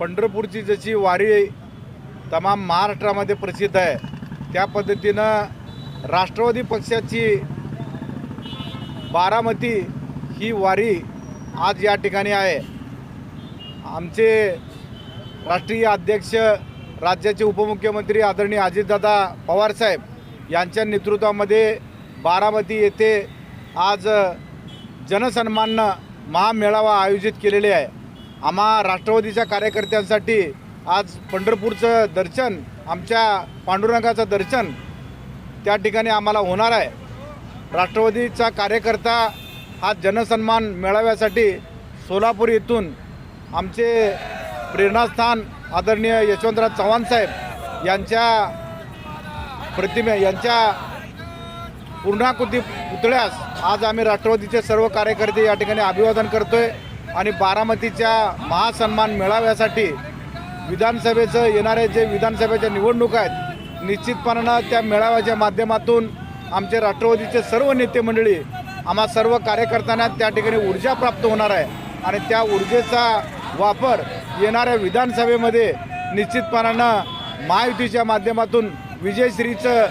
पंढरपूरची जशी वारी तमाम महाराष्ट्रामध्ये प्रसिद्ध आहे त्या पद्धतीनं राष्ट्रवादी पक्षाची बारामती ही वारी आज या ठिकाणी आहे. आमचे राष्ट्रीय अध्यक्ष राज्याचे उपमुख्यमंत्री आदरणीय अजितदादा पवारसाहेब यांच्या नेतृत्वामध्ये बारामती येथे आज जनसन्मान महामेळावा आयोजित केलेले आहे. आम्हा राष्ट्रवादीच्या कार्यकर्त्यांसाठी आज पंढरपूरचं दर्शन आमच्या पांडुरंगाचं दर्शन त्या ठिकाणी आम्हाला होणार आहे. राष्ट्रवादीचा कार्यकर्ता हा जनसन्मान मेळाव्यासाठी सोलापूर येथून आमचे प्रेरणास्थान आदरणीय यशवंतराव चव्हाण साहेब यांच्या प्रतिमे यांच्या पूर्णाकृती पुतळ्यास आज आम्ही राष्ट्रवादीचे सर्व कार्यकर्ते या ठिकाणी अभिवादन करतोय. आणि बारामतीच्या महासन्मान मेळाव्यासाठी विधानसभेचं येणारे जे विधानसभेच्या निवडणूक आहेत निश्चितपणानं त्या मेळाव्याच्या माध्यमातून आमचे राष्ट्रवादीचे सर्व नेते मंडळी आम्हा सर्व कार्यकर्त्यांना त्या ठिकाणी ऊर्जा प्राप्त होणार आहे. आणि त्या ऊर्जेचा वापर येणाऱ्या विधानसभेमध्ये निश्चितपणानं महायुतीच्या माध्यमातून विजयश्रीचं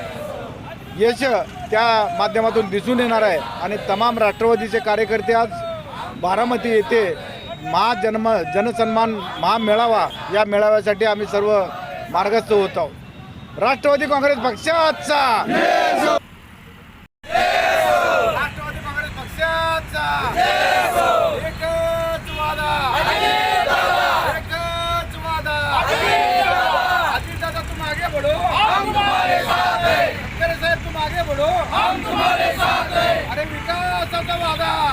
यश त्या माध्यमातून दिसून येणार आहे. आणि तमाम राष्ट्रवादीचे कार्यकर्ते आज बारामती येथे महाजन्म जनसन्मान महामेळावा या मेळाव्यासाठी आम्ही सर्व मार्गस्थ होत आहोत. राष्ट्रवादी काँग्रेस पक्षाचा! साथ है अरे वादा!